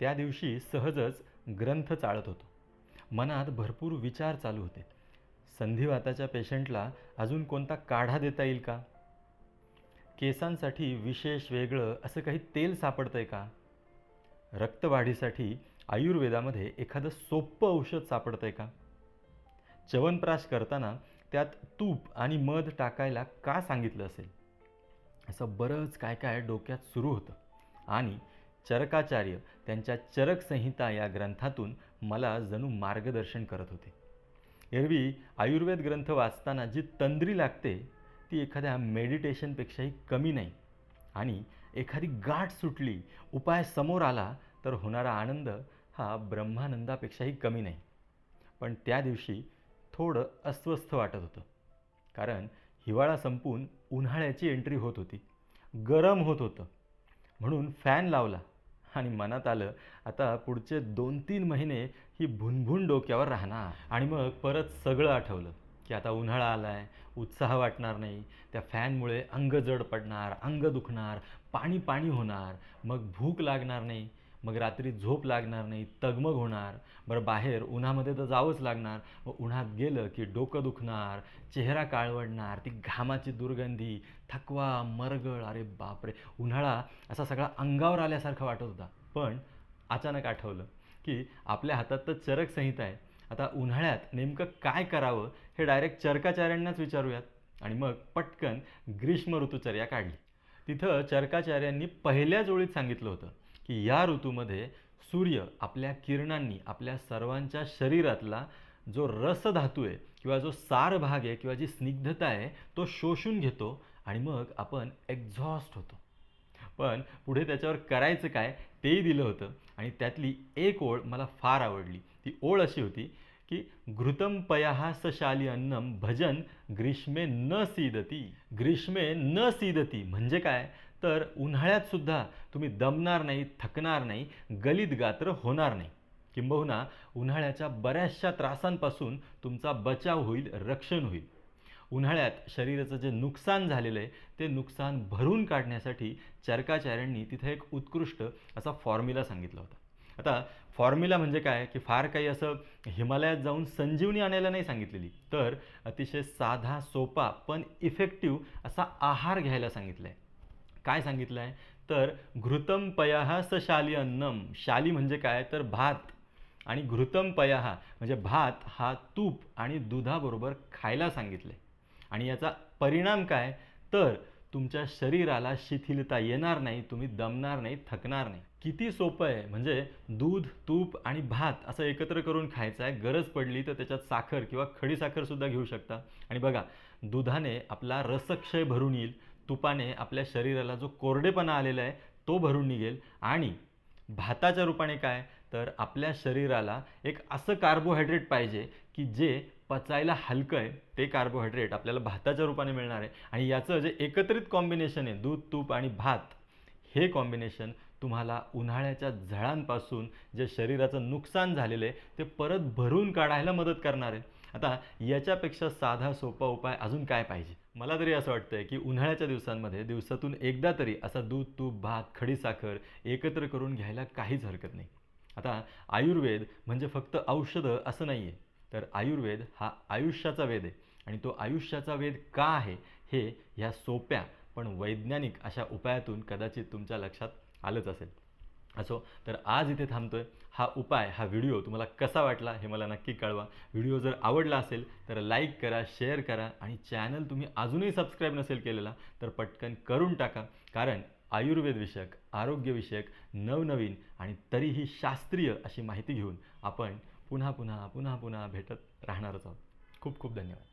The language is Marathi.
त्या दिवशी सहजच ग्रंथ चाळत होतो. मनात भरपूर विचार चालू होते. संधिवाताच्या पेशंटला अजून कोणता काढा देता येईल का? केसांसाठी विशेष वेगळं असं काही तेल सापडतंय का? रक्तवाढीसाठी आयुर्वेदामध्ये एखादं सोपं औषध सापडतंय का? च्यवनप्राश करताना त्यात तूप आणि मध टाकायला का सांगितलं असेल? असं बरंच काय काय डोक्यात सुरू होतं. आणि चरकाचार्य त्यांच्या चरक संहिता या ग्रंथातून मला जणू मार्गदर्शन करत होते. एरवी आयुर्वेद ग्रंथ वाचताना जी तंद्री लागते ती एखाद्या मेडिटेशनपेक्षाही कमी नाही. आणि एखादी गाठ सुटली उपाय समोर आला तर होणारा आनंद हा ब्रह्मानंदापेक्षाही कमी नाही. पण त्या दिवशी थोडं अस्वस्थ वाटत होतं. कारण हिवाळा संपून उन्हाळ्याची एंट्री होत होती. गरम होत होतं. म्हणून फॅन लावला. आणि मनात आलं आता पुढचे दोन तीन महिने ही भुनभुन डोक्यावर राहणार. आणि मग परत सगळं आठवलं की आता उन्हाळा आला आहे उत्साह वाटणार नाही त्या फॅनमुळे अंग जड पडणार अंग दुखणार पाणी पाणी होणार मग भूक लागणार नाही. मग रात्री झोप लागणार नाही तगमग होणार. बरं बाहेर उन्हामध्ये तर जावंच लागणार. मग उन्हात गेलं की डोकं दुखणार चेहरा काळवडणार ती घामाची दुर्गंधी थकवा मरगळ. अरे बापरे! उन्हाळा असा सगळा अंगावर आल्यासारखा वाटत होता. पण अचानक आठवलं की आपल्या हातात तर चरक संहिता आहे. आता उन्हाळ्यात नेमकं काय करावं हे डायरेक्ट चरकाचार्यांनाच विचारूयात. आणि मग पटकन ग्रीष्म ऋतुचर्या काढली. तिथं चरकाचार्यांनी पहिल्याच ओळीत सांगितलं होतं. की या ऋतूमध्ये सूर्य आपल्या किरणांनी आपल्या सर्वांच्या शरीरातला जो रसधातू आहे किंवा जो सार भाग आहे किंवा जी स्निग्धता आहे तो शोषून घेतो आणि मग आपण एक्झॉस्ट होतो. पण पुढे त्याच्यावर करायचं काय तेही दिलं होतं आणि त्यातली एक ओळ मला फार आवडली. ती ओळ अशी होती की घृतम पयाहा सशाली अन्नम भजन ग्रीष्मे न सीदती. ग्रीष्मे न सीदती म्हणजे काय? तर उन्हाळ्यातसुद्धा तुम्ही दमणार नाही थकणार नाही गलित गात्र होणार नाही. किंबहुना उन्हाळ्याच्या बऱ्याचशा त्रासांपासून तुमचा बचाव होईल रक्षण होईल. उन्हाळ्यात शरीराचं जे नुकसान झालेलं आहे ते नुकसान भरून काढण्यासाठी चरकाचार्यांनी तिथे एक उत्कृष्ट असा फॉर्म्युला सांगितला होता. आता फॉर्म्युला म्हणजे काय? की फार काही असं हिमालयात जाऊन संजीवनी आणायला नाही सांगितलेली. तर अतिशय साधा सोपा पण इफेक्टिव्ह असा आहार घ्यायला सांगितला आहे काय सांगितलं आहे तर घृतम पयाहा स शाली अन्नम शाली म्हणजे काय? तर भात. आणि घृतम पयाहा म्हणजे भात हा तूप आणि दुधाबरोबर खायला सांगितलं. आहे आणि याचा परिणाम काय? तर तुमच्या शरीराला शिथिलता येणार नाही तुम्ही दमणार नाही थकणार नाही. किती सोपं आहे? म्हणजे दूध तूप आणि भात असं एकत्र करून खायचं आहे गरज पडली तर त्याच्यात साखर किंवा खडीसाखरसुद्धा घेऊ शकता. आणि बघा दुधाने आपला रसक्षय भरून येईल. तुपाने आपल्या शरीराला जो कोरडेपणा आलेला आहे तो भरून निघेल. आणि भाताच्या रूपाने काय? तर आपल्या शरीराला एक असं कार्बोहायड्रेट पाहिजे की जे पचायला हलकं आहे ते कार्बोहायड्रेट आपल्याला भाताच्या रूपाने मिळणार आहे. आणि याचं जे एकत्रित कॉम्बिनेशन आहे दूध तूप आणि भात हे कॉम्बिनेशन तुम्हाला उन्हाळ्याच्या झळांपासून जे शरीराचं नुकसान झालेलं आहे ते परत भरून काढायला मदत करणार आहे. आता याच्यापेक्षा साधा सोपा उपाय अजून काय पाहिजे? मला तरी असं वाटतंय की उन्हाळ्याच्या दिवसांमध्ये दिवसातून एकदा तरी असा दूध तूप भात खडीसाखर एकत्र करून घ्यायला काहीच हरकत नाही. आता आयुर्वेद म्हणजे फक्त औषधं असं नाही आहे तर आयुर्वेद हा आयुष्याचा वेद आहे. आणि तो आयुष्याचा वेद का आहे? हे ह्या सोप्या पण वैज्ञानिक अशा उपायातून कदाचित तुमच्या लक्षात आलंच असेल. असो तर आज इथे थांबतोय. हा उपाय हा व्हिडिओ तुम्हाला कसा वाटला हे मला नक्की कळवा. व्हिडिओ जर आवडला असेल तर लाईक करा शेअर करा आणि चॅनल तुम्ही अजूनही सबस्क्राईब नसेल केलेला तर पटकन करून टाका. कारण आयुर्वेदविषयक आरोग्यविषयक नवनवीन आणि तरीही शास्त्रीय अशी माहिती घेऊन आपण पुन्हा पुन्हा पुन्हा पुन्हा भेटत राहणारच आहोत. खूप खूप धन्यवाद.